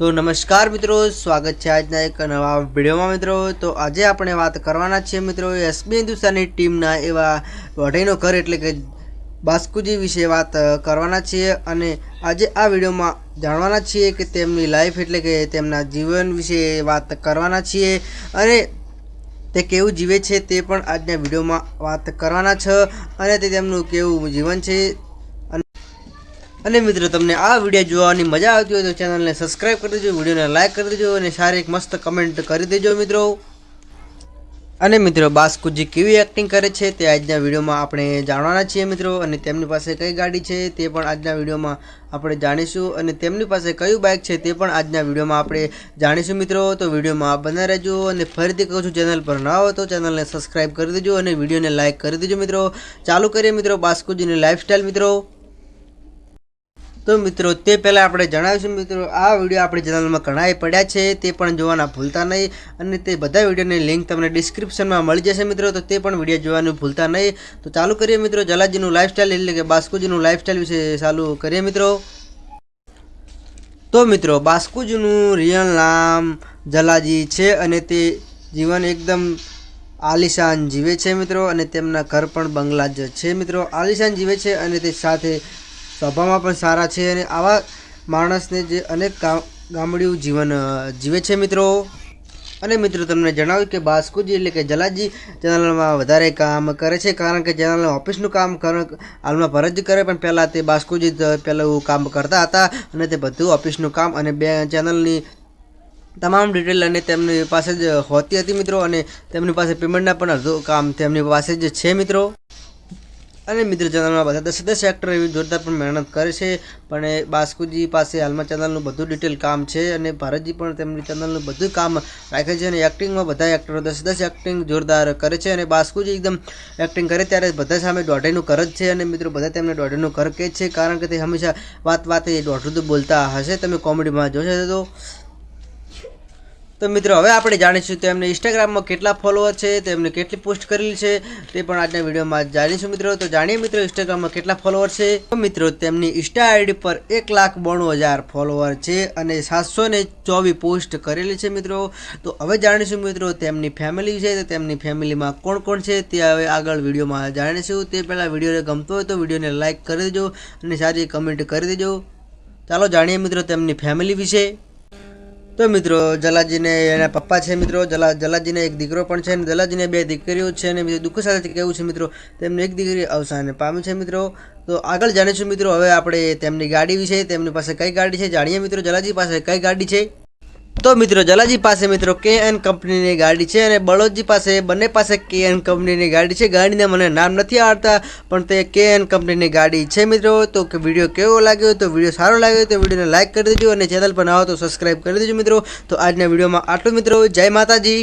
તો નમસ્કાર મિત્રો, સ્વાગત છે આજના એક નવા વિડીયોમાં મિત્રો. તો આજે આપણે વાત કરવાના છીએ મિત્રો એસબી હિન્દુસ્તાની ટીમના એવા વઢઈનો ઘર એટલે કે બાસ્કુજી વિશે વાત કરવાના છીએ અને આજે આ વિડીયોમાં જાણવાના છીએ કે તેમની લાઈફ એટલે કે તેમના જીવન વિશે વાત કરવાના છીએ અને તે કેવું જીવે છે તે પણ આજના વિડીયોમાં વાત કરવાના છે અને તે તેમનું કેવું જીવન છે અને મિત્રો, તમને આ વીડિયો જોવાની મજા આવતી હોય તો ચેનલને સબસ્ક્રાઇબ કરી દેજો, વિડીયોને લાઇક કરી દેજો અને સારી એક મસ્ત કમેન્ટ કરી દેજો મિત્રો. અને મિત્રો, બાસ્કુજી કેવી એક્ટિંગ કરે છે તે આજના વિડીયોમાં આપણે જાણવાના છીએ મિત્રો. અને તેમની પાસે કઈ ગાડી છે તે પણ આજના વિડીયોમાં આપણે જાણીશું. અને તેમની પાસે કયું બાઇક છે તે પણ આજના વિડીયોમાં આપણે જાણીશું મિત્રો. તો વિડીયોમાં બના રહેજો અને ફરીથી કહું છું ચેનલ પર ન આવો તો ચેનલને સબસ્ક્રાઇબ કરી દેજો અને વિડીયોને લાઇક કરી દેજો મિત્રો. ચાલુ કરીએ મિત્રો, બાસ્કુજીની લાઈફસ્ટાઈલ મિત્રો. તો મિત્રો, તે પહેલાં આપણે જણાવીશું મિત્રો, આ વીડિયો આપણી ચેનલમાં ઘણાય પડ્યા છે, તે પણ જોવાના ભૂલતા નહીં અને તે બધા વિડીયોની લિંક તમને ડિસ્ક્રિપ્શનમાં મળી જશે મિત્રો, તો તે પણ વીડિયો જોવાનું ભૂલતા નહીં. તો ચાલુ કરીએ મિત્રો જલાજીનું લાઈફસ્ટાઈલ એટલે કે બાસ્કુજીનું લાઈફસ્ટાઈલ વિશે ચાલુ કરીએ મિત્રો. તો મિત્રો, બાસ્કુજીનું રિયલ નામ જલાજી છે અને તે જીવન એકદમ આલિશાન જીવે છે મિત્રો, અને તેમના ઘર પણ બંગલા છે મિત્રો. આલિશાન જીવે છે અને તે સાથે સ્વભાવમાં પણ સારા છે અને આવા માણસને જે અનેક ગામડિયું જીવન જીવે છે મિત્રો. અને મિત્રો, તમને જણાવ્યું કે બાસ્કુજી એટલે કે જલાજી ચેનલમાં વધારે કામ કરે છે કારણ કે ચેનલ ઓફિસનું કામ હાલમાં ફરજ કરે, પણ પહેલાં તે બાસ્કુજી પહેલાં કામ કરતા હતા અને તે બધું ઓફિસનું કામ અને બે ચેનલની તમામ ડિટેલ અને તેમની પાસે જ હોતી હતી મિત્રો અને તેમની પાસે પેમેન્ટના પણ અડધું કામ તેમની પાસે જ છે મિત્રો. અને મિત્ર ચેનલમાં બધા દસ દસ એક્ટર એવી જોરદાર પણ મહેનત કરે છે. પણ એ બાસ્કુજી પાસે હાલમાં ચેનલનું બધું ડિટેલ કામ છે અને ભારતજી પણ તેમની ચેનલનું બધું કામ રાખે છે અને એક્ટિંગમાં બધા એક્ટરો દસ દસ એક્ટિંગ જોરદાર કરે છે અને બાસ્કુજી એકદમ એક્ટિંગ કરે ત્યારે બધા સામે દોઢેનું કર જ છે અને મિત્રો બધા તેમને દોઢેનું કર કહે છે. કારણ કે તે હંમેશા વાત વાતે દોઢું તો બોલતા હશે. તમે કોમેડીમાં જોશે તો તો મિત્રો, હવે આપણે જાણીશું તેમને ઇન્સ્ટાગ્રામમાં કેટલા ફોલોવર છે તેમને કેટલી પોસ્ટ કરેલી છે, તે પણ આજના વિડીયોમાં જાણીશું મિત્રો. તો જાણીએ મિત્રો ઇન્સ્ટાગ્રામમાં કેટલા ફોલોવર છે? તો મિત્રો, તેમની ઇન્સ્ટા આઈડી પર એક લાખ બોણું હજાર ફોલોવર છે અને સાતસો ને ચોવીસ પોસ્ટ કરેલી છે મિત્રો. તો હવે જાણીશું મિત્રો, તેમની ફેમિલી છે, તો તેમની ફેમિલીમાં કોણ કોણ છે, તે હવે આગળ વિડીયોમાં જાણીશું. તે પહેલાં વિડીયોને ગમતો હોય તો વિડીયોને લાઇક કરી દેજો અને સારી કમેન્ટ કરી દેજો. ચાલો જાણીએ મિત્રો, તેમની ફેમિલી વિશે. તો મિત્રો, જલાજીને એના પપ્પા છે મિત્રો. જલા, જલાજીને એક દીકરો પણ છે અને જલાજીને બે દીકરીઓ છે અને બીજું દુઃખ સાથે કેવું છે મિત્રો? તેમને એક દીકરી અવસાન પામી છે મિત્રો. તો આગળ જાણીશું મિત્રો, હવે આપણે તેમની ગાડી વિશે, તેમની પાસે કઈ ગાડી છે? જાણીએ મિત્રો, જલાજી પાસે કઈ ગાડી છે? તો મિત્રો, જલાજી પાસે મિત્રો કે એન કંપનીની ગાડી છે અને બળોદજી પાસે, બંને પાસે કે એન કંપનીની ગાડી છે. ગાડીના મને નામ નથી આવડતા, પણ તે કે એન કંપનીની ગાડી છે મિત્રો. તો કે વીડિયો કેવો લાગ્યો તો વીડિયો સારો લાગ્યો તો વિડીયોને લાઇક કરી દેજો અને ચેનલ પર ન આવો તો સબસ્ક્રાઈબ કરી દેજો મિત્રો. તો આજના વિડીયોમાં આટલું મિત્રો. જય માતાજી.